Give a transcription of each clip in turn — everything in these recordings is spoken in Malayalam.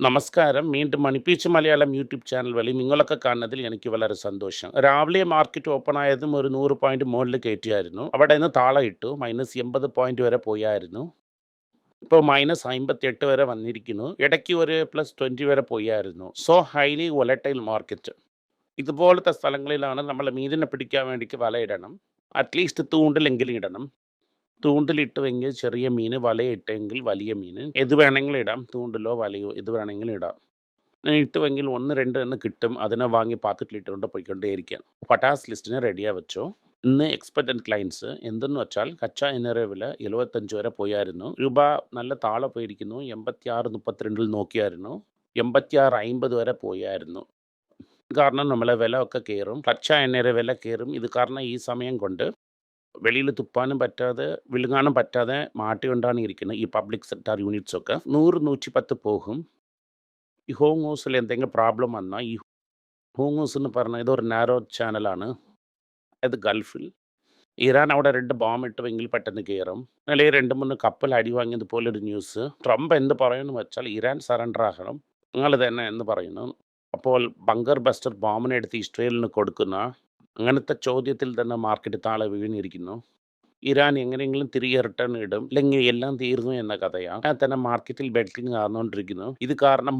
നമസ്കാരം. വീണ്ടും മണിപ്പീച്ച് മലയാളം യൂട്യൂബ് ചാനൽ വഴി നിങ്ങളൊക്കെ കാണുന്നതിൽ എനിക്ക് വളരെ സന്തോഷം. രാവിലെ മാർക്കറ്റ് ഓപ്പൺ ആയതും ഒരു നൂറ് പോയിന്റ് മുകളിൽ കയറ്റിയായിരുന്നു. അവിടെ നിന്ന് താള ഇട്ടു. മൈനസ് 80 പോയിന്റ് വരെ പോയായിരുന്നു. ഇപ്പോൾ മൈനസ് 58 വരെ വന്നിരിക്കുന്നു. ഇടയ്ക്ക് ഒരു പ്ലസ് 20 വരെ പോയായിരുന്നു. So highly volatile market. ഇതുപോലത്തെ സ്ഥലങ്ങളിലാണ് നമ്മൾ മീനിനെ പിടിക്കാൻ വേണ്ടിക്ക് വലയിടണം. അറ്റ്ലീസ്റ്റ് തൂണ്ടിലെങ്കിലും ഇടണം. തൂണ്ടിലിട്ടുവെങ്കിൽ ചെറിയ മീൻ വലയിട്ടെങ്കിൽ വലിയ മീൻ എത് വേണമെങ്കിലും ഇടാം. തൂണ്ടിലോ വലയോ ഇത് വേണമെങ്കിലും ഇടാം. ഇട്ടുവെങ്കിൽ 1, 2 എന്ന് കിട്ടും. അതിനെ വാങ്ങി പാക്കറ്റിലിട്ടുകൊണ്ട് പോയിക്കൊണ്ടേയിരിക്കാം. പട്ടാസ് ലിസ്റ്റിനെ റെഡിയാ വെച്ചോ. ഇന്ന് എക്സ്പെക്റ്റന്റ് ക്ലയൻസ് എന്തെന്ന് വെച്ചാൽ കച്ച എണ്ണയുടെ വില 75 വരെ പോയായിരുന്നു. രൂപ നല്ല താഴെ പോയിരിക്കുന്നു. 86.32ൽ നോക്കിയായിരുന്നു. 86.50 വരെ പോയായിരുന്നു. കാരണം നമ്മളെ വില ഒക്കെ കയറും. കച്ച എണ്ണയുടെ വില കയറും. ഇത് കാരണം ഈ സമയം കൊണ്ട് വെളിയിൽ തുപ്പാനും പറ്റാതെ വിളുങ്ങാനും പറ്റാതെ മാട്ടിക്കൊണ്ടാണ് ഇരിക്കുന്നത് ഈ പബ്ലിക് സെക്ടർ യൂണിറ്റ്സ് ഒക്കെ. 100, 110 പോകും. ഈ ഹോം ഹൗസിൽ എന്തെങ്കിലും പ്രോബ്ലം വന്നാൽ ഈ ഹോം ഹൗസ് എന്ന് പറഞ്ഞാൽ ഇതൊരു നാരോ ചാനലാണ്. അത് ഗൾഫിൽ. ഇറാൻ അവിടെ രണ്ട് ബോംബ് ഇട്ടുവെങ്കിൽ പെട്ടെന്ന് കയറും. അല്ലെങ്കിൽ രണ്ട് മൂന്ന് കപ്പൽ അടി വാങ്ങിയതുപോലൊരു ന്യൂസ്. ട്രംപ് എന്ത് പറയുമെന്ന് വെച്ചാൽ ഇറാൻ സറണ്ടർ ആകണം. നിങ്ങൾ തന്നെ എന്ന് പറയുന്നു. അപ്പോൾ ബങ്കർ ബസ്റ്റർ ബോംബിനെ എടുത്ത് ഇസ്രയേലിന് കൊടുക്കുന്ന അങ്ങനത്തെ ചോദ്യത്തിൽ തന്നെ മാർക്കറ്റ് താളെ വീണിരിക്കുന്നു. ഇറാൻ എങ്ങനെയെങ്കിലും തിരികെ റിട്ടേൺ ഇടും. അല്ലെങ്കിൽ എല്ലാം തീർന്നു എന്ന കഥയാണ്. അങ്ങനെ തന്നെ മാർക്കറ്റിൽ ബെറ്റിംഗ് നടന്നുകൊണ്ടിരിക്കുന്നു. ഇത് കാരണം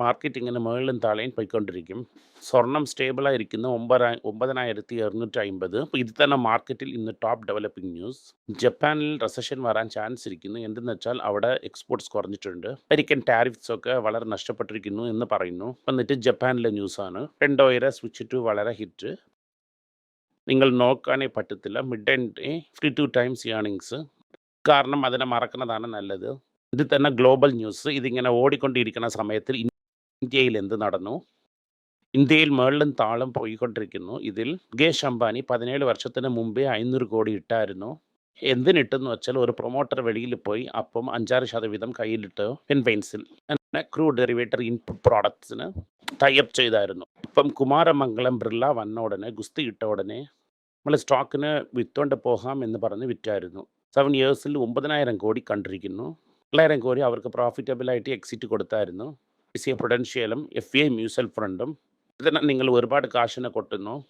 മാർക്കറ്റ് ഇങ്ങനെ മുകളിലും താഴെയും പോയിക്കൊണ്ടിരിക്കും. സ്വർണം സ്റ്റേബിളായിരിക്കുന്നു ഒമ്പത് ഒമ്പതിനായിരത്തി 9250. അമ്പത് ഇത് തന്നെ മാർക്കറ്റിൽ ഇന്ന് ടോപ്പ് ഡെവലപ്പിംഗ് ന്യൂസ്. ജപ്പാനിൽ റെസഷൻ വരാൻ ചാൻസ് ഇരിക്കുന്നു. എന്തെന്ന് വെച്ചാൽ അവിടെ എക്സ്പോർട്ട്സ് കുറഞ്ഞിട്ടുണ്ട്. അമേരിക്കൻ ടാരിഫ്സ് ഒക്കെ വളരെ നഷ്ടപ്പെട്ടിരിക്കുന്നു എന്ന് പറയുന്നു. എന്നിട്ട് ജപ്പാനിലെ ന്യൂസാണ്. രണ്ടോയിര സ്വിച്ച് ടു വളരെ ഹിറ്റ്. നിങ്ങൾ നോക്കാനേ പറ്റത്തില്ല. മിഡ് ആൻഡ് 52 ടൈംസ് ഏണിങ്സ് കാരണം അതിനെ മറക്കുന്നതാണ് നല്ലത്. ഇത് തന്നെ ഗ്ലോബൽ ന്യൂസ്. ഇതിങ്ങനെ ഓടിക്കൊണ്ടിരിക്കുന്ന സമയത്തിൽ ഇന്ത്യയിൽ എന്ത് നടന്നു? ഇന്ത്യയിൽ മേളിലും താളും പോയിക്കൊണ്ടിരിക്കുന്നു. ഇതിൽ മുകേഷ് അംബാനി 17 വർഷത്തിന് മുമ്പേ 500 കോടി ഇട്ടായിരുന്നു. എന്തിനിട്ടെന്ന് വെച്ചാൽ ഒരു പ്രൊമോട്ടർ വെളിയിൽ പോയി അപ്പം 5-6% കയ്യിലിട്ട് ഫിൻപെയിൻസിൽ അങ്ങനെ ക്രൂഡ് ഡെറിവേറ്റർ ഇൻപുട്ട് പ്രോഡക്ട്സിന് ടൈപ്പ് ചെയ്തായിരുന്നു. ഇപ്പം കുമാരമംഗലം ബിർള വന്ന ഉടനെ ഗുസ്തി ഇട്ട ഉടനെ നമ്മൾ സ്റ്റോക്കിന് വിത്തോണ്ട് പോകാം എന്ന് പറഞ്ഞ് വിറ്റായിരുന്നു. സെവൻ ഇയേഴ്സിൽ 9000 കോടി കണ്ടിരിക്കുന്നു. 900 കോടി അവർക്ക് പ്രോഫിറ്റബിളായിട്ട് എക്സിറ്റ് കൊടുത്തായിരുന്നു. ഐസിഐ പ്രൊഡൻഷ്യലും എഫ് ഐ മ്യൂച്വൽ ഫണ്ടും ഇതിനെ നിങ്ങൾ ഒരുപാട് കാശിനെ കൊട്ടുന്നു.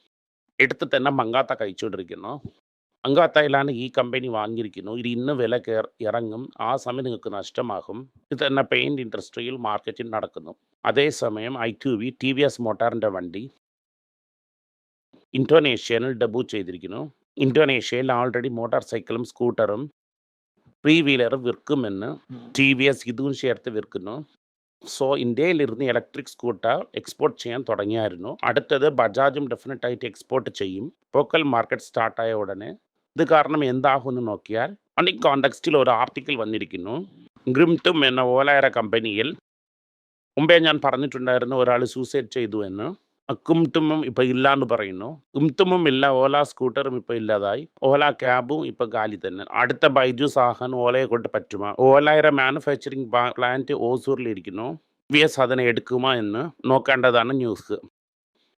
എടുത്ത് തന്നെ മങ്കാത്ത കഴിച്ചുകൊണ്ടിരിക്കുന്നു. മങ്കാത്തയിലാണ് ഈ കമ്പനി വാങ്ങിയിരിക്കുന്നു. ഇത് ഇന്ന് വില കയർ ഇറങ്ങും. ആ സമയം നിങ്ങൾക്ക് നഷ്ടമാകും. ഇത് തന്നെ പെയിന്റ് ഇൻഡസ്ട്രിയിൽ മാർക്കറ്റിൽ നടക്കുന്നു. അതേസമയം I Q V T V S മോട്ടാറിന്റെ വണ്ടി ഇൻഡോനേഷ്യനിൽ ഡെബ്യൂ ചെയ്തിരിക്കുന്നു. ഇൻഡോനേഷ്യയിൽ ആൾറെഡി മോട്ടോർ സൈക്കിളും സ്കൂട്ടറും ത്രീ വീലറും വിൽക്കുമെന്ന് ടി വി എസ് ഇതും ചേർത്ത് വിൽക്കുന്നു. സോ ഇന്ത്യയിലിരുന്ന് ഇലക്ട്രിക് സ്കൂട്ടർ എക്സ്പോർട്ട് ചെയ്യാൻ തുടങ്ങിയായിരുന്നു. അടുത്തത് ബജാജും ഡെഫിനറ്റായിട്ട് എക്സ്പോർട്ട് ചെയ്യും. ലോക്കൽ മാർക്കറ്റ് സ്റ്റാർട്ടായ ഉടനെ ഇത് കാരണം എന്താകുമെന്ന് നോക്കിയാൽ അണി കോണ്ടെക്സ്റ്റിൽ ഒരു ആർട്ടിക്കിൾ വന്നിരിക്കുന്നു. ഗ്രിംറ്റും എന്ന ഓലയറ കമ്പനിയിൽ മുമ്പേ ഞാൻ പറഞ്ഞിട്ടുണ്ടായിരുന്നു ഒരാൾ സൂസൈഡ് ചെയ്തു എന്ന്. കുംറ്റുമും ഇപ്പം ഇല്ലാന്ന് പറയുന്നു. കുംറ്റുമും ഇല്ല. ഓല സ്കൂട്ടറും ഇപ്പം ഇല്ലാതായി. ഓല ക്യാബും ഇപ്പം കാലി തന്നെ. അടുത്ത ബൈജു സാഹൻ ഓലയെ കൊണ്ട് പറ്റുമോ? ഓലയുടെ മാനുഫാക്ചറിംഗ് പ്ലാന്റ് ഓസൂറിലിരിക്കുന്നു വി എസ് അതിനെ എടുക്കുമോ എന്ന് നോക്കേണ്ടതാണ് ന്യൂസ്.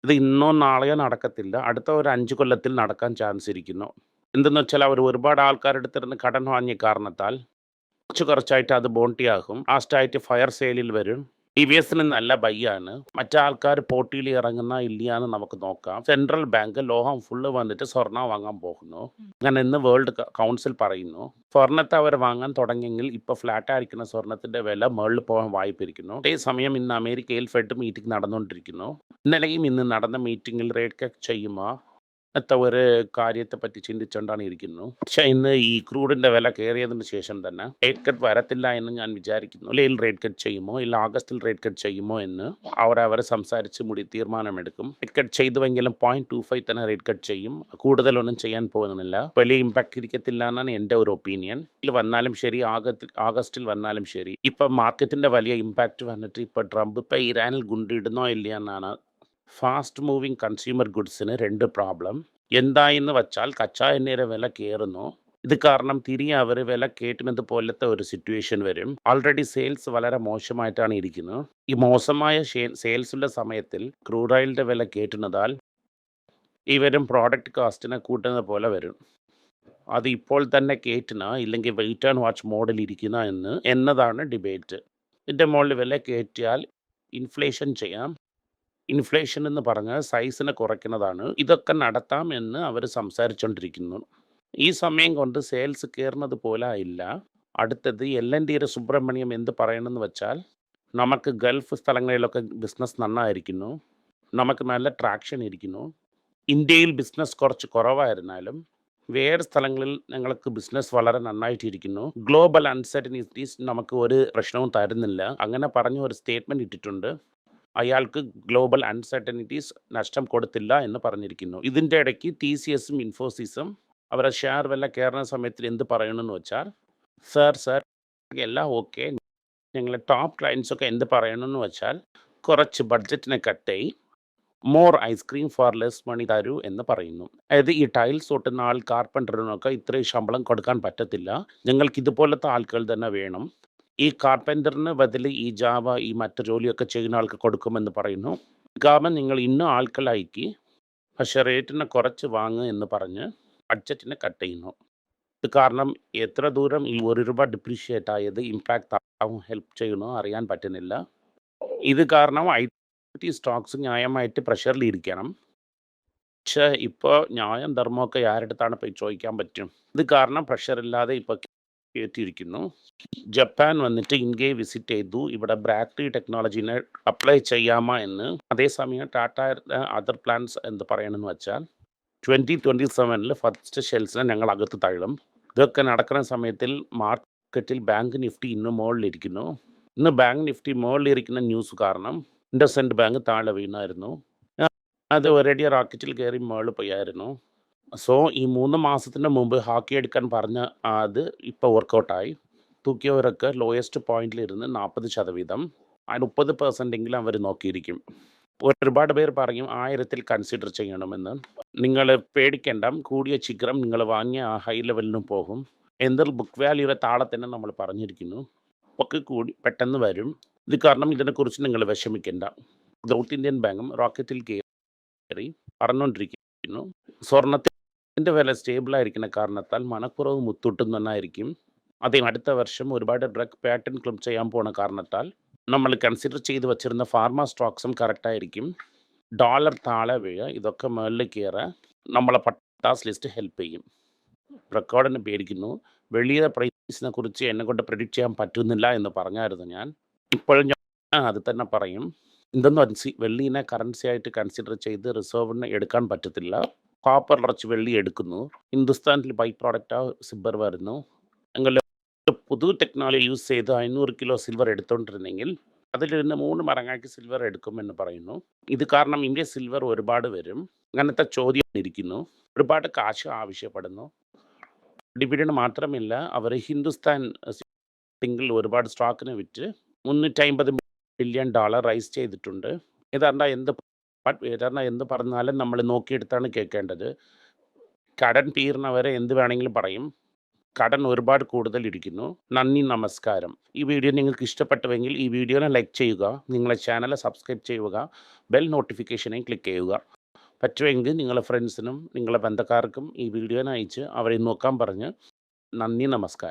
ഇത് ഇന്നോ നാളെയോ നടക്കത്തില്ല. അടുത്ത ഒരു അഞ്ച് കൊല്ലത്തിൽ നടക്കാൻ ചാൻസ് ഇരിക്കുന്നു. എന്തെന്ന് വെച്ചാൽ അവർ ഒരുപാട് ആൾക്കാരുടെ അടുത്തിരുന്ന് കടം വാങ്ങിയ കാരണത്താൽ കുറച്ച് കുറച്ചായിട്ട് അത് ബോണ്ടിയാകും. ലാസ്റ്റായിട്ട് ഫയർ സെയിലിൽ വരും. ടി വി എസിന് നല്ല ബൈയാണ്. മറ്റാൾക്കാർ പോട്ടിയിൽ ഇറങ്ങുന്ന ഇല്ലയാന്ന് നമുക്ക് നോക്കാം. സെൻട്രൽ ബാങ്ക് ലോഹം ഫുള്ള് വന്നിട്ട് സ്വർണം വാങ്ങാൻ പോകുന്നു. അങ്ങനെ ഇന്ന് വേൾഡ് കൗൺസിൽ പറയുന്നു. സ്വർണത്തെ അവർ വാങ്ങാൻ തുടങ്ങിയെങ്കിൽ ഇപ്പൊ ഫ്ലാറ്റ് ആയിരിക്കുന്ന സ്വർണത്തിന്റെ വില മേളിൽ പോകാൻ വായ്പിരിക്കുന്നു. അതേസമയം ഇന്ന് അമേരിക്കയിൽ ഫെഡ് മീറ്റിംഗ് നടന്നുകൊണ്ടിരിക്കുന്നു. ഇന്നലെയും ഇന്ന് നടന്ന മീറ്റിംഗിൽ റേറ്റ് കട്ട് ചെയ്യുമോ എന്നത്തെ ഒരു കാര്യത്തെ പറ്റി ചിന്തിച്ചുകൊണ്ടാണ് ഇരിക്കുന്നു. പക്ഷേ ഇന്ന് ഈ ക്രൂഡിന്റെ വില കയറിയതിന് ശേഷം തന്നെ റേറ്റ് കട്ട് വരത്തില്ല എന്ന് ഞാൻ വിചാരിക്കുന്നു. അല്ലെങ്കിൽ റേറ്റ് കട്ട് ചെയ്യുമോ ഇല്ല ആഗസ്റ്റിൽ റേറ്റ് കട്ട് ചെയ്യുമോ എന്ന് അവരവർ സംസാരിച്ച് മുടി തീരുമാനമെടുക്കും. റേറ്റ് കട്ട് ചെയ്തുവെങ്കിലും 0.25 തന്നെ റേറ്റ് കട്ട് ചെയ്യും. കൂടുതലൊന്നും ചെയ്യാൻ പോകുന്നില്ല. വലിയ ഇമ്പാക്ട് ഇരിക്കത്തില്ല എന്നാണ് എന്റെ ഒരു ഒപ്പീനിയൻ. ഇതിൽ വന്നാലും ശരി ആഗസ്റ്റിൽ വന്നാലും ശരി ഇപ്പം മാർക്കറ്റിന്റെ വലിയ ഇമ്പാക്ട് വന്നിട്ട് ഇപ്പം ട്രംപ് ഇപ്പം ഇറാനിൽ ഗുണ്ടിടുന്നോ ഇല്ല എന്നാണ്. ഫാസ്റ്റ് മൂവിങ് കൺസ്യൂമർ ഗുഡ്സിന് രണ്ട് പ്രോബ്ലം. എന്തായെന്ന് വച്ചാൽ കച്ച എണ്ണയുടെ വില കയറുന്നു. ഇത് കാരണം തിരികെ അവർ വില കയറ്റുന്നത് പോലത്തെ ഒരു സിറ്റുവേഷൻ വരും. ഓൾറെഡി സെയിൽസ് വളരെ മോശമായിട്ടാണ് ഇരിക്കുന്നത്. ഈ മോശമായ സെയിൽസിന്റെ സമയത്തിൽ ക്രൂഡ് ഓയിലിന്റെ വില കയറ്റുന്നതാൽ ഇവരും പ്രോഡക്റ്റ് കാസ്റ്റിനെ കൂട്ടുന്നത് പോലെ വരും. അത് ഇപ്പോൾ തന്നെ കയറ്റുന്ന ഇല്ലെങ്കിൽ വെയിറ്റ് ആൻഡ് വാച്ച് മോഡൽ ഇരിക്കുന്ന എന്ന് എന്നതാണ് ഡിബേറ്റ്. ഇതിന്റെ മുകളിൽ വില കയറ്റിയാൽ ഇൻഫ്ലേഷൻ ചെയ്യാം ഇൻഫ്ലേഷൻ എന്ന് പറഞ്ഞാൽ സൈസിനെ കുറയ്ക്കുന്നതാണ്. ഇതൊക്കെ നടത്താം എന്ന് അവർ സംസാരിച്ചുകൊണ്ടിരിക്കുന്നു ഈ സമയം കൊണ്ട് സെയിൽസ് കയറുന്നത് പോലെ ഇല്ല അടുത്തത് എൽ എൻ ഡിയുടെ സുബ്രഹ്മണ്യം എന്ത് പറയണമെന്ന് വെച്ചാൽ നമുക്ക് ഗൾഫ് സ്ഥലങ്ങളിലൊക്കെ ബിസിനസ് നന്നായിരിക്കുന്നു. നമുക്ക് നല്ല ട്രാക്ഷൻ ഇരിക്കുന്നു. ഇന്ത്യയിൽ ബിസിനസ് കുറച്ച് കുറവായിരുന്നാലും വേറെ സ്ഥലങ്ങളിൽ ഞങ്ങൾക്ക് ബിസിനസ് വളരെ നന്നായിട്ടിരിക്കുന്നു. ഗ്ലോബൽ അൺസർട്ടനിറ്റീസ് നമുക്ക് ഒരു പ്രശ്നവും തരുന്നില്ല. അങ്ങനെ പറഞ്ഞ ഒരു സ്റ്റേറ്റ്മെന്റ് ഇട്ടിട്ടുണ്ട്. അയാൾക്ക് ഗ്ലോബൽ അൺസർട്ടനിറ്റീസ് നഷ്ടം കൊടുത്തില്ല എന്ന് പറഞ്ഞിരിക്കുന്നു. ഇതിന്റെ ഇടയ്ക്ക് ടി സി എസും ഇൻഫോസിസും അവരെ ഷെയർ വില കയറുന്ന സമയത്തിൽ എന്ത് പറയണമെന്ന് വെച്ചാൽ സർ സർ എല്ലാം ഓക്കെ ഞങ്ങളെ ടോപ്പ് ക്ലയൻസൊക്കെ എന്ത് പറയണമെന്ന് വെച്ചാൽ കുറച്ച് ബഡ്ജറ്റിനെ കട്ടായി more ice cream for less money തരൂ എന്ന് പറയുന്നു. അതായത് ഈ ടൈൽസ് ഒട്ടുന്ന ആൾ കാർപ്പന്ററിനൊക്കെ ഇത്രയും ശമ്പളം കൊടുക്കാൻ പറ്റത്തില്ല. ഞങ്ങൾക്ക് ഇതുപോലത്തെ ആൾക്കാർ തന്നെ വേണം. ഈ കാർപ്പന്ററിന് ബദൽ ഈ ജാവ ഈ മറ്റു ജോലിയൊക്കെ ചെയ്യുന്ന ആൾക്ക് കൊടുക്കുമെന്ന് പറയുന്നു. കാരണം നിങ്ങൾ ഇന്ന് ആൾക്കളായിക്ക് പക്ഷെ റേറ്റിനെ കുറച്ച് വാങ്ങുക എന്ന് പറഞ്ഞ് ബഡ്ജറ്റിനെ കട്ട് ചെയ്യുന്നു. ഇത് കാരണം എത്ര ദൂരം ഈ ഒരു രൂപ ഡിപ്രീഷിയേറ്റ് ആയത് ഇമ്പാക്റ്റ് ആവും ഹെൽപ്പ് ചെയ്യണോ അറിയാൻ പറ്റുന്നില്ല. ഇത് കാരണം ഐ ടി സ്റ്റോക്സ് ന്യായമായിട്ട് പ്രഷറിൽ ഇരിക്കണം. പക്ഷേ ഇപ്പോൾ ന്യായം ധർമ്മമൊക്കെ ആരുടെ പോയി ചോദിക്കാൻ പറ്റും? ഇത് കാരണം പ്രഷർ ഇല്ലാതെ ഇപ്പോൾ കയറ്റിയിരിക്കുന്നു ജപ്പാൻ വന്നിട്ട് ഇന്ത്യയെ വിസിറ്റ് ചെയ്തു. ഇവിടെ ബ്രാക്ടറി ടെക്നോളജീനെ അപ്ലൈ ചെയ്യാമോ എന്ന്. അതേസമയം ടാറ്റ അതർ പ്ലാൻസ് എന്ന് പറയണമെന്ന് വെച്ചാൽ ട്വന്റി ട്വന്റി സെവനിൽ ഫസ്റ്റ് ഷെൽസിനെ ഞങ്ങൾ അകത്ത് തള്ളും. ഇതൊക്കെ നടക്കുന്ന സമയത്തിൽ മാർക്കറ്റിൽ ബാങ്ക് നിഫ്റ്റി ഇന്ന് മുകളിലിരിക്കുന്നു. ഇന്ന് ബാങ്ക് നിഫ്റ്റി മുകളിലിരിക്കുന്ന ന്യൂസ് കാരണം ഇൻഡസ് ബാങ്ക് താഴെ വീണായിരുന്നു. അത് ഒരടിയ റാക്കറ്റിൽ കയറി മുകളിൽ പോയായിരുന്നു. സോ ഈ മൂന്ന് മാസത്തിന് മുമ്പ് ഹാക്കി എടുക്കാൻ പറഞ്ഞ അത് ഇപ്പോൾ വർക്കൗട്ടായി തൂക്കിയവരൊക്കെ ലോയസ്റ്റ് പോയിന്റിലിരുന്ന് നാൽപ്പത് ശതവീതം. മുപ്പത് പെർസെന്റെങ്കിലും അവർ നോക്കിയിരിക്കും. ഒരുപാട് പേർ പറയും ആയിരത്തിൽ കൺസിഡർ ചെയ്യണമെന്ന്. നിങ്ങൾ പേടിക്കേണ്ട കൂടിയ ചിത്രം നിങ്ങൾ വാങ്ങിയ ആ ഹൈ ലെവലിനും പോകും. എന്നാൽ ബുക്ക് വാല്യൂടെ താളെ തന്നെ നമ്മൾ പറഞ്ഞിരിക്കുന്നു. ഒക്കെ കൂടി പെട്ടെന്ന് വരും. ഇത് കാരണം ഇതിനെക്കുറിച്ച് നിങ്ങൾ വിഷമിക്കേണ്ട. സൗത്ത് ഇന്ത്യൻ ബാങ്കും റോക്കറ്റിൽ കയറി പറഞ്ഞുകൊണ്ടിരിക്കുന്നു സ്വർണത്തിന്റെ വില സ്റ്റേബിളായിരിക്കുന്ന കാരണത്താൽ മനക്കുറവ് മുത്തൂട്ടും തന്നെയായിരിക്കും അതേ അടുത്ത വർഷം ഒരുപാട് ഡ്രഗ് പാറ്റേൺ ക്ലിം ചെയ്യാൻ പോണ കാരണത്താൽ നമ്മൾ കൺസിഡർ ചെയ്ത് വെച്ചിരുന്ന ഫാർമ സ്റ്റോക്സും കറക്റ്റായിരിക്കും ഡോളർ താഴെ വീഴുക ഇതൊക്കെ മുകളിൽ കയറുക നമ്മളെ പട്ടാസ് ലിസ്റ്റ് ഹെൽപ്പ് ചെയ്യും. റെക്കോർഡിനെ പേടിക്കുന്നു. വെളിയ പ്രൈസിനെ കുറിച്ച് എന്നെ കൊണ്ട് പ്രെഡിക്റ്റ് ചെയ്യാൻ പറ്റുന്നില്ല എന്ന് പറഞ്ഞായിരുന്നു ഞാൻ. ഇപ്പോഴും ഞാൻ അത് തന്നെ പറയും. വെള്ളിനെ വെള്ളീനെ കറൻസി ആയിട്ട് കൺസിഡർ ചെയ്ത് റിസർവിന് എടുക്കാൻ പറ്റത്തില്ല. കോപ്പർ നിറച്ച് വെള്ളി എടുക്കുന്നു. ഹിന്ദുസ്ഥാനിൽ ബൈ പ്രോഡക്റ്റ് സിബർ വരുന്നു. അങ്ങനെ പുതു ടെക്നോളജി യൂസ് ചെയ്ത് അഞ്ഞൂറ് കിലോ സിൽവർ എടുത്തുകൊണ്ടിരുന്നെങ്കിൽ അതിലിരുന്ന് മൂന്ന് മരങ്ങാക്കി സിൽവർ എടുക്കുമെന്ന് പറയുന്നു. ഇത് കാരണം ഇന്ത്യ സിൽവർ ഒരുപാട് വരും. അങ്ങനത്തെ ചോദ്യം ഇരിക്കുന്നു ഒരുപാട് കാശ് ആവശ്യപ്പെടുന്നു. ഡിവിഡൻഡ് മാത്രമല്ല അവർ ഹിന്ദുസ്ഥാൻ സിംഗിൾ ഒരുപാട് സ്റ്റോക്കിന് വിറ്റ് മുന്നൂറ്റി അമ്പത് ബില്യൺ ഡോളർ റൈസ് ചെയ്തിട്ടുണ്ട്. ഇതാണ്ട എന്ത് ഇതാണ്ട എന്ത് പറഞ്ഞാലും നമ്മൾ നോക്കിയെടുത്താണ് കേൾക്കേണ്ടത്. കടൻ തീർന്നവരെ എന്ത് വേണമെങ്കിലും പറയും. കടൻ ഒരുപാട് കൂടുതൽ ഇരിക്കുന്നു. നന്ദി നമസ്കാരം. ഈ വീഡിയോ നിങ്ങൾക്ക് ഇഷ്ടപ്പെട്ടുവെങ്കിൽ ഈ വീഡിയോനെ ലൈക്ക് ചെയ്യുക നിങ്ങളെ ചാനൽ സബ്സ്ക്രൈബ് ചെയ്യുക ബെൽ നോട്ടിഫിക്കേഷനെയും ക്ലിക്ക് ചെയ്യുക. പറ്റുമെങ്കിൽ നിങ്ങളെ ഫ്രണ്ട്സിനും നിങ്ങളെ ബന്ധക്കാർക്കും ഈ വീഡിയോനെ അയച്ച് അവരെ നോക്കാൻ പറഞ്ഞ് നന്ദി നമസ്കാരം.